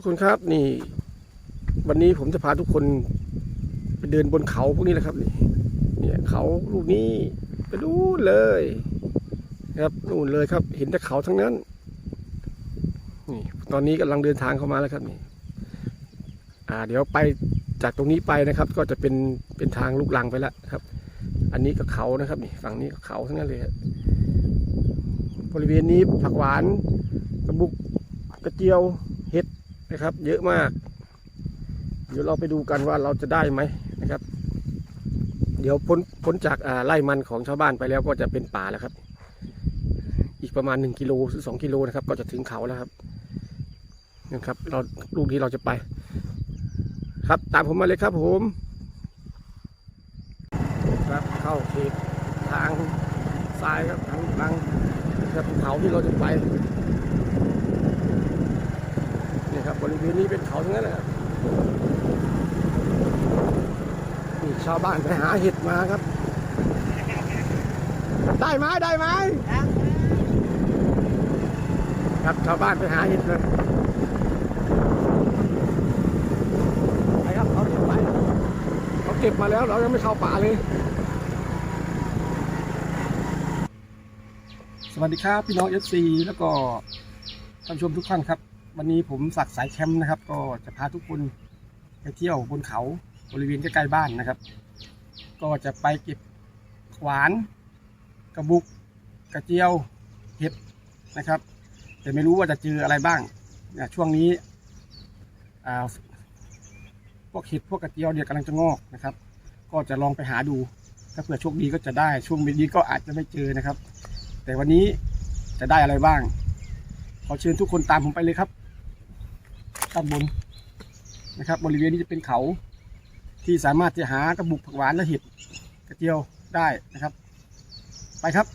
ทุกคนครับนี่ วันนี้ผมจะพาทุกคนไปเดินบนเขาพวกนี้นะครับนี่เนี่ยเขาลูกนี้ไปดูเลยครับนู่นเลยครับ เห็นแต่เขาทั้งนั้นนี่ตอนนี้กำลังเดินทางเข้ามาแล้วครับนี่อ่า เดี๋ยวไปจากตรงนี้ไปนะครับ ก็จะเป็นเป็นทางลูกลังไปแล้วครับ อันนี้ก็เขานะครับนี่ฝั่งนี้ก็เขาทั้งนั้นเลยครับบริเวณนี้ผักหวานกระบุกกระเจียว นะครับ เยอะมาก เดี๋ยวเราไปดูกันว่าเราจะได้ไหมนะครับ เดี๋ยวพ้นพ้นจากไร่มันของชาวบ้านไปแล้วก็จะเป็นป่าแล้วครับ อีกประมาณหนึ่งกิโลหรือสองกิโลนะครับ ก็จะถึงเขาแล้วครับนะครับ เราลูกที่เราจะไป ครับตามผมมาเลยครับผมครับเข้าเขตทางทรายครับทางทางนะครับเขาที่เราจะไปนี่ครั บริเวณนี้เป็นเขาทั้งนั้นนะครับนี่ชาวบ้านไปหาเห็ดมาครับ ได้ไหมได้ไหมครับชาวบ้านไปหาเห็ดเลยไปครับเขาเก็บไปเขาเก็บมาแล้วเรายังไม่เข้าป่าเลยสวัสดีครับ พี่น้องเอฟซีแล้วก็ท่านชมทุกท่านครับ วันนี้ผมศักสายแคมป์นะครับ ก็จะพาทุกคนไปเที่ยวบนเขาบริเวณใกล้ๆบ้านนะครับ ก็จะไปเก็บขวาน กระบุก กระเจียว เห็ดนะครับ แต่ไม่รู้ว่าจะเจออะไรบ้างนะช่วงนี้อ่าพวกเห็ดพวกกระเจียวเนี่ยวกำลังจะงอกนะครับ ก็จะลองไปหาดู ถ้าเผื่อโชคดีก็จะได้ช่วงไม่ดีก็อาจจะไม่เจอนะครับ แต่วันนี้จะได้อะไรบ้าง ขอเชิญทุกคนตามผมไปเลยครับ ด้านบนนะครับ บริเวณนี้จะเป็นเขาที่สามารถจะหากระบุกผักหวานและเห็ดกระเจียวได้นะครับ ไปครับ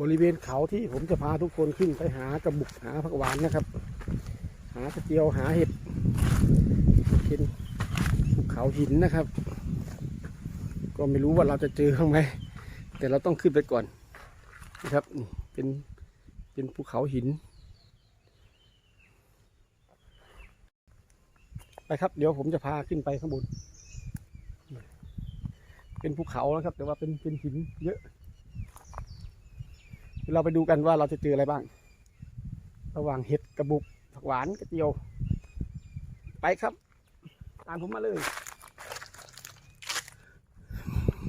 บริเวณเขาที่ผมจะพาทุกคนขึ้นไปหากระบุกหาผักหวานนะครับ หากระเจียวหาเห็ด เป็นภูเขาหินนะครับ ก็ไม่รู้ว่าเราจะเจอบ้างไหมแต่เราต้องขึ้นไปก่อนนะครับนี่เป็นเป็นภูเขาหินไปครับ เดี๋ยวผมจะพาขึ้นไปข้างบน เป็นภูเขานะครับ แต่ว่าเป็นเป็นหินเยอะเดี๋ยวเราไปดูกันว่าเราจะเจออะไรบ้าง ระหว่างเห็ดกระบุกผักหวานกระเจียว ไปครับ ตามผมมาเลย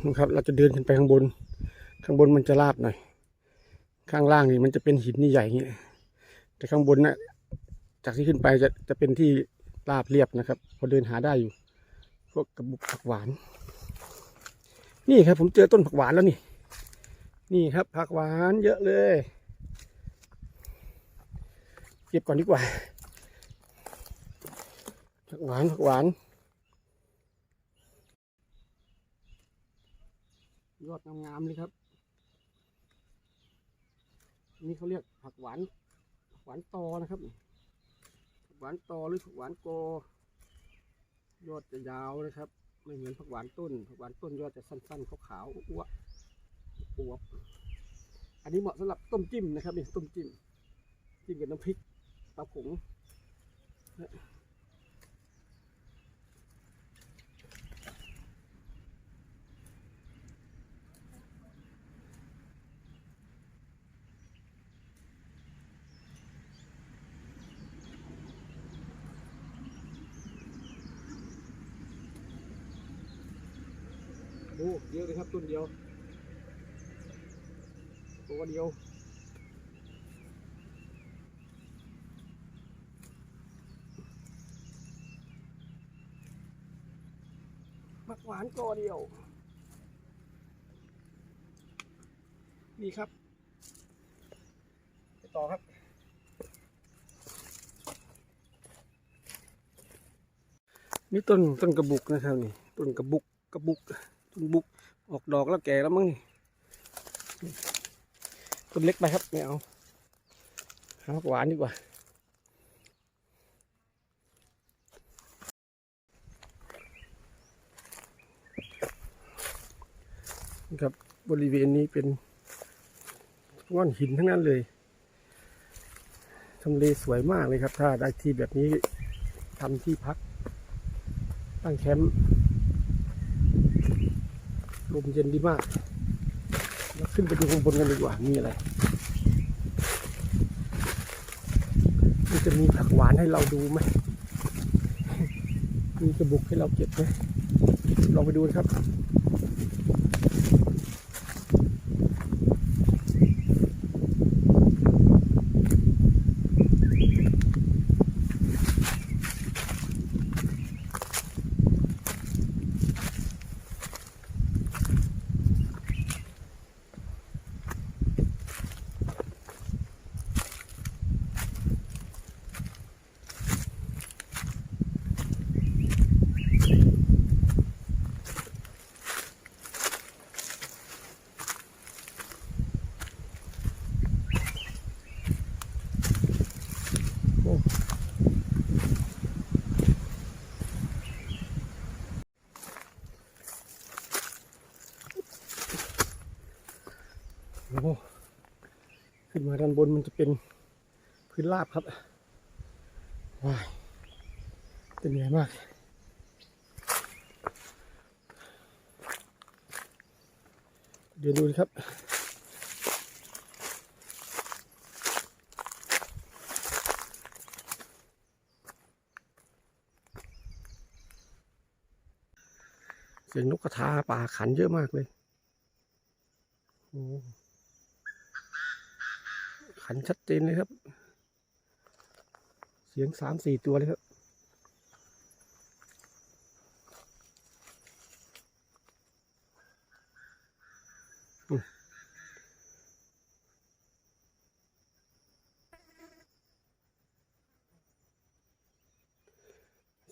นะครับ เราจะเดินขึ้นไปข้างบน ข้างบนมันจะราบหน่อย ข้างล่างนี่มันจะเป็นหินนี่ใหญ่เงี้ยแต่ข้างบนนะ่ะจากที่ขึ้นไปจะจะเป็นที่ราบเรียบนะครับ พอเดินหาได้อยู่ พวกกระบุกผักหวาน นี่ครับ ผมเจอต้นผักหวานแล้วนี่ นี่ครับ ผักหวานเยอะเลย เก็บก่อนดีกว่าผักหวานผักหวาน ยอดงามๆเลยครับ นี่เขาเรียกผักหวานหวานตอนะครับผักหวานตอหรือผักหวานโก ยอดจะยาวนะครับ ไม่เหมือนผักหวานต้นผักหวานต้นยอดจะสั้นๆขาวๆอ้วๆอวบอันนี้เหมาะสำหรับต้มจิ้มนะครับนี่ต้มจิ้มจิ้มกับน้ำพริกปลาผง โอ้เยอะเลยครับต้นเดียวตัวเดียวมักหวานกอเดียว นี่ครับไปต่อครับนี่ต้นต้นกระบุกนะครับนี่ต้นกระบุกกระบุก บุกออกดอกแล้วแก่แล้วมั้งนี่ต้นเล็กไปครับไม่เอาหาหวานดีกว่าครับบริเวณนี้เป็นก้อนหินทั้งนั้นเลยทำเลสวยมากเลยครับ ถ้าได้ที่แบบนี้ทำที่พัก ตั้งแคมป์ ลมเย็นดีมากเราขึ้นไปดูข้างบนกันดีกว่า มีอะไรมันจะมีผักหวานให้เราดูไหม มีกระบุกให้เราเก็บไหมลองไปดูนะครับ มาด้านบนมันจะเป็นพื้นราบครับว้ายจะเหนื่อยมากเดี๋ยวดูครับเสียงนกกระทาป่าขันเยอะมากเลยโอ้ ขันชัดเจนเลยครับ เสียงสามสี่ตัวเลยครับ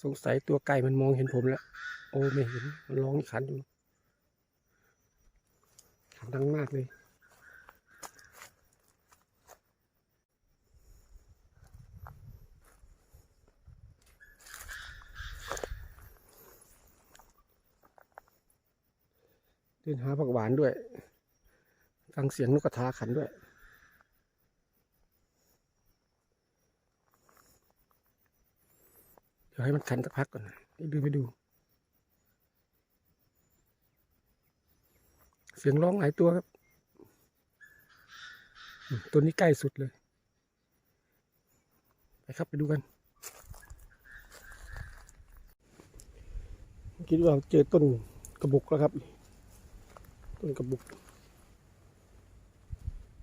สงสัยตัวไก่มันมองเห็นผมแล้ว โอ้ไม่เห็น มันร้องขันอยู่ขันดังมากเลย เดินหาผักหวานด้วยฟังเสียงนกกระทาขันด้วยเดี๋ยวให้มันขันสักพักก่อนนะให้ดูไปดู เสียงร้องหลายตัวครับ ตัวนี้ใกล้สุดเลย ไปครับไปดูกันคิดว่าเจอต้นกระบุกแล้วครับ ต้นกระบุก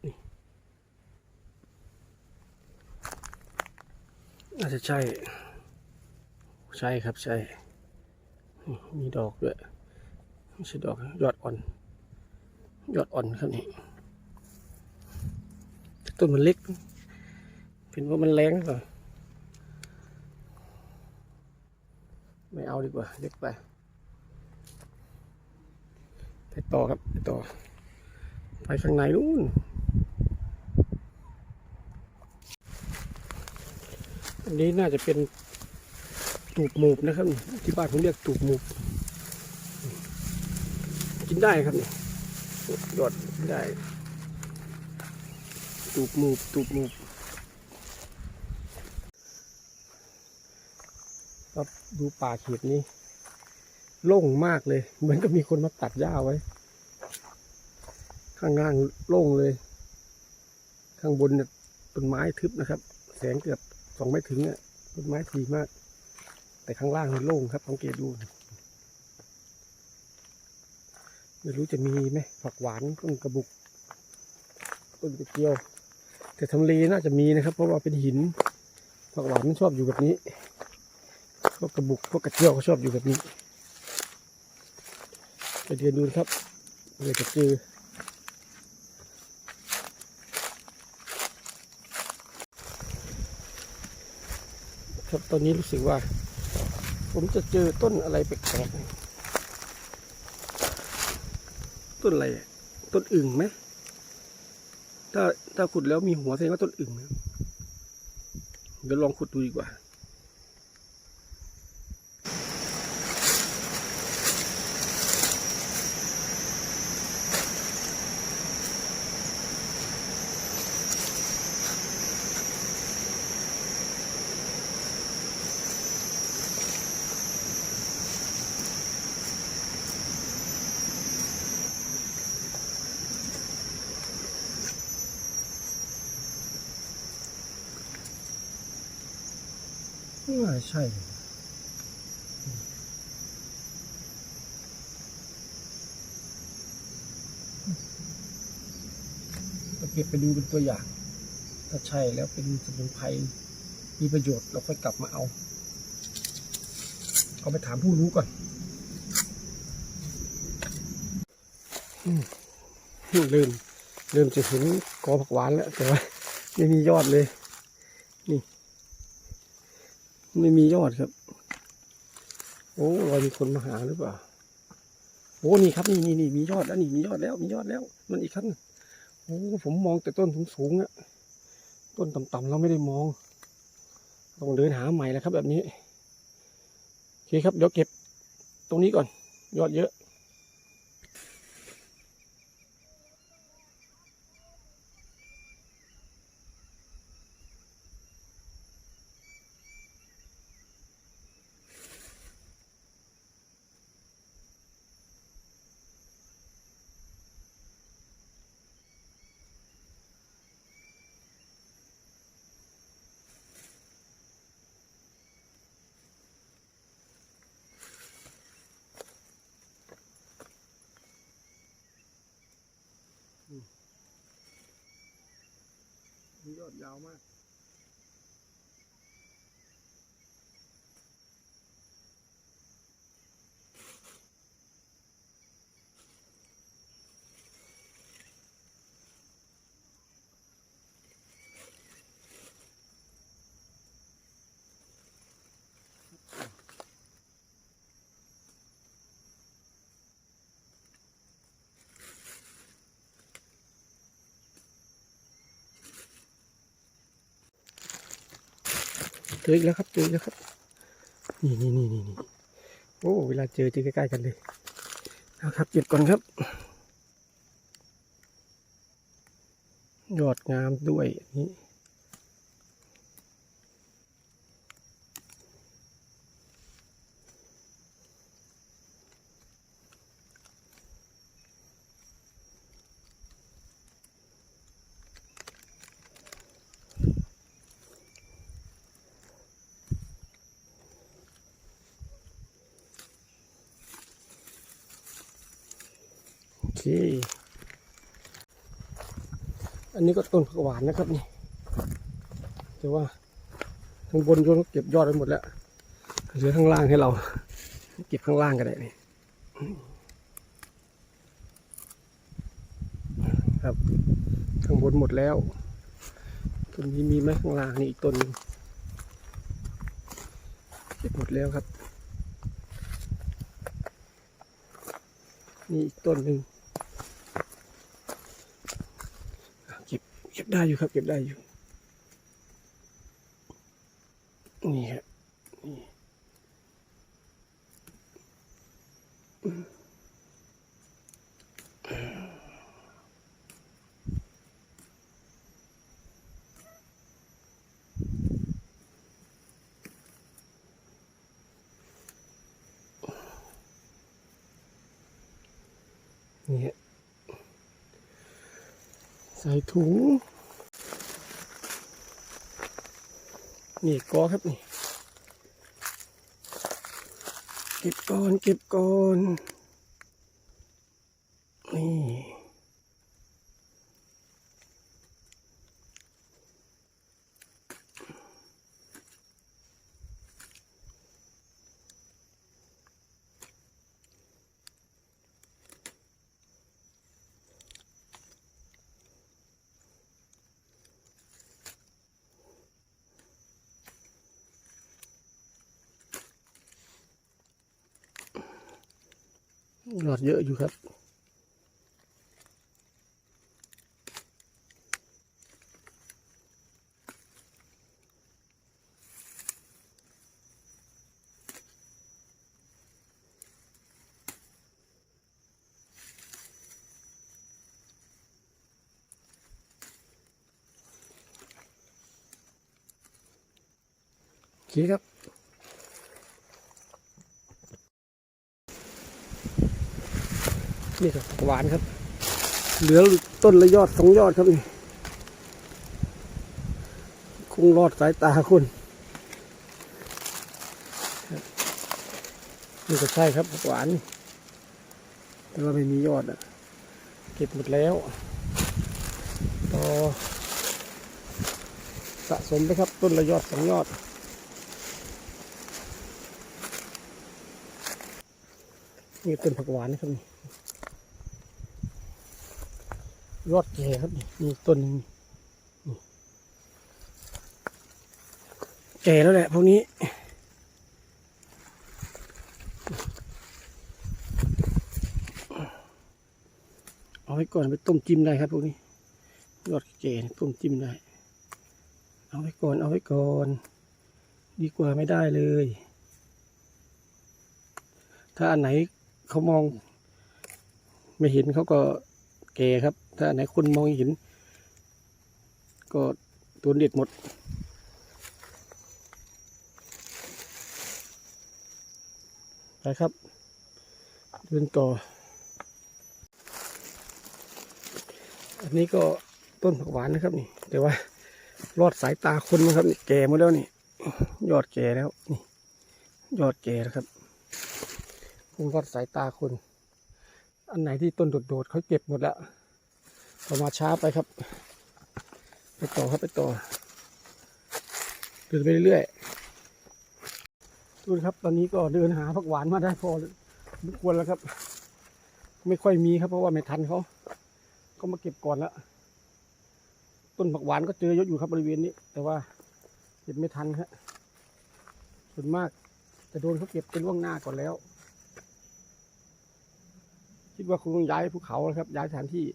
นี่น่าจะใช่ ใช่ครับใช่ มีดอกด้วยไม่ใช่ดอกยอดอ่อน ยอดอ่อนครับนี่ต้นมันเล็ก เป็นว่ามันแรงหรือเปล่าไม่เอาดีกว่าเล็กไป ไปต่อครับไปต่อ ไปข้างในนู่นอันนี้น่าจะเป็นตูบหมูบนะครับ ที่บ้านผมเรียกตูบหมูบกินได้ครับนี่ยอดได้ ตูบหมูบตูบหมูบครับดูป่าเขตนี้ โล่งมากเลย เหมือนกับมีคนมาตัดหญ้าไว้ ข้างล่างโล่งเลย ข้างบนเนี่ยต้นไม้ทึบนะครับ แสงเกือบสองไม่ถึงอะต้นไม้ทีมาก แต่ข้างล่างมันโล่งครับสังเกตดูไม่รู้จะมีไหมผักหวานต้นกระบุกต้นกระเจียว แต่ทำเลน่าจะมีนะครับ เพราะว่าเป็นหินผักหวานมันชอบอยู่แบบนี้พวกกระบุกพวกกระเจียวเขาชอบอยู่แบบนี้ เดินดูนะครับเลยจะเจอครับตอนนี้รู้สึกว่า ผมจะเจอต้นอะไรแปลกๆต้นอะไรต้นอึ่งไหมถ้าถ้าขุดแล้วมีหัวแสดงว่าต้นอึ่งนะเดี๋ยวลองขุดดูดีกว่า ไม่าใช่ เราเก็บไปดูเป็นตัวอย่าง ถ้าใช่แล้วเป็นสมุนไพรมีประโยชน์เราค่อยกลับมาเอา เอาไปถามผู้รู้ก่อนเริ่มเริ่มจะเห็นกอผักหวานแล้ว แต่ว่าไม่มียอดเลย นี่ ไม่มียอดครับ โอ้เรามีคนมาหาหรือเปล่าโอ้นี่ครับนี่นี่นี่มียอดแล้วนี่มียอดแล้ว มียอดแล้ว มันอีกครับโอ้ผมมองแต่ต้นสูงๆอะต้นต่ำๆเราไม่ได้มอง ต้องเดินหาใหม่แล้วครับ แบบนี้โอเคครับเดี๋ยวเก็บตรงนี้ก่อน ยอดเยอะ ยาวมาก เจออีกแล้วครับ เจออีกแล้วครับ นี่นี่นี่นี่นี่โอ้ เวลาเจอเจอใกล้ๆกันเลยเอาครับเก็บก่อนครับ ยอดงามด้วยนี่ อเคอันนี้ก็ต้นผักหวานนะครับนี่แต่ว่าข้างบนโยนเก็บยอดไปหมดแล้วเหลือข้างล่างให้เรา เก็บข้างล่างก็ได้นี่ครับข้างบนหมดแล้วต้นนี้มีไหมข้างล่างนี่อีกต้นเก็บหมดแล้วครับนี่อีกต้นหนึ่ง เก็บเก็บ ได้อยู่ครับ เก็บได้อยู่ นี่ฮะนี่นี่ใส่ถุง นี่กอครับนี่ เก็บก่อนเก็บก่อนนี่ หลอดเยอะอยู่ครับ โอเคครับ นี่ครับหวานครับ เหลือต้นละยอดสองยอดครับนี่คงรอดสายตาคนนี่ก็ใช่ครับผักหวาน แต่ว่าไม่มียอดอะ เก็บหมดแล้ว ต่อ สะสมไปครับ ต้นละยอดสองยอด นี่ต้นผักหวานนะครับนี่ ยอดแก่ครับนี่มีต้นหนึงนี่แก่แล้วแหละพวกนี้เอาไว้ก่อนไปต้มจิ้มได้ครับพวกนี้ยอดแก่ต้มจิ้มได้ เอาไว้ก่อนเอาไว้ก่อน ดีกว่าไม่ได้เลย ถ้าอันไหนเขามอง ไม่เห็นเขาก็แก่ครับ ถ้าไหนคนมองเห็น ก็ตัวเด็ดหมด ไปครับ เดินต่อ อันนี้ก็ต้นผักหวานนะครับนี่ แต่ว่า รอดสายตาคนนะครับนี่แก่หมดแล้วนี่ ยอดแก่แล้วนี่ ยอดแก่แล้วครับคงรอดสายตาคน อันไหนที่ต้นโดดๆเขาเก็บหมดแล้ว เรามาช้าไปครับ ไปต่อครับไปต่อเดินไปเรื่อยๆดูนครับตอนนี้ก็เดินหาผักหวานมาได้พอสมควรแล้วครับ ไม่ค่อยมีครับเพราะว่าไม่ทันเขาก็มาเก็บก่อนแล้วต้นผักหวานก็เจอเยอะอยู่ครับบริเวณนี้ แต่ว่าเก็บไม่ทันครับส่วนมากจะโดนเขาเก็บเป็นล่วงหน้าก่อนแล้ว คิดว่าคงย้ายภูเขาแล้วครับ ย้ายสถานที่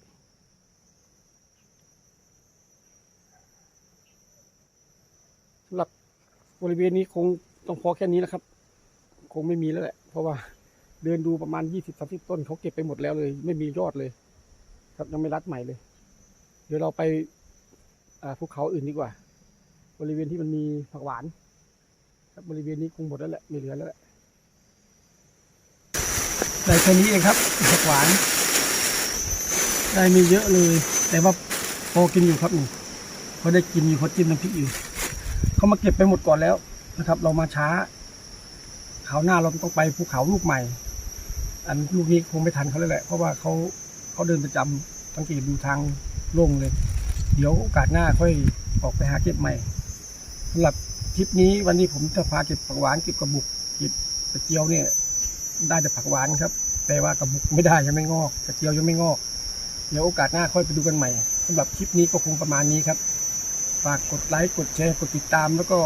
สำหรั บริเวณนี้คงต้องพอแค่นี้นะครับ คงไม่มีแล้วแหละ เพราะว่าเดินดูประมาณยี่สิบสามสิบต้นเขาเก็บไปหมดแล้วเลย ไม่มียอดเลย ครับยังไม่รัดใหม่เลย เดี๋ยวเราไปภูเขาอื่นดีกว่า บริเวณที่มันมีผักหวาน ครับบริเวณนี้คงหมดแล้วแหละไม่เหลือแล้วแหละได้แค่นี้เองครับผักหวาน ได้ไม่เยอะเลย แต่ว่าพอกินอยู่ครับนี่พอได้กินอยู่พอจิ้มน้ำพริกอยู่ เขามาเก็บไปหมดก่อนแล้วนะครับ เรามาช้าคราวหน้าเราต้องไปภูเขาลูกใหม่ อันลูกนี้คงไม่ทันเขาแล้วแหละ เพราะว่าเขาเขาเดินประจำสังเกตดูทางโล่งเลย เดี๋ยวโอกาสหน้าค่อยออกไปหาเก็บใหม่สำหรับทริปนี้วันนี้ผมจะพาเก็บผักหวานเก็บกระบุกเก็บกระเจียวเนี่ยได้แต่ผักหวานครับ แต่ว่ากระบุกไม่ได้ยังไม่งอกกระเจียวยังไม่งอก เดี๋ยวโอกาสหน้าค่อยไปดูกันใหม่สำหรับคลิปนี้ก็คงประมาณนี้ครับ ฝากกดไลค์กดแชร์กดติดตามแล้วก็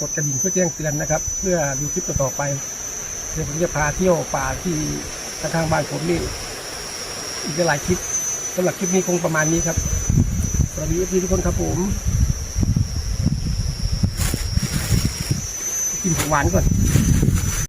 กดกระดิ่งเพื่อแจ้งเตือนนะครับ เพื่อดูคลิปต่อๆไป เดี๋ยวผมจะพาเที่ยวป่าที่ทางบ้านผมนี่อีกหลายคลิปสำหรับคลิปนี้คงประมาณนี้ครับสวัสดีทุกคนครับผมกินผักหวานก่อน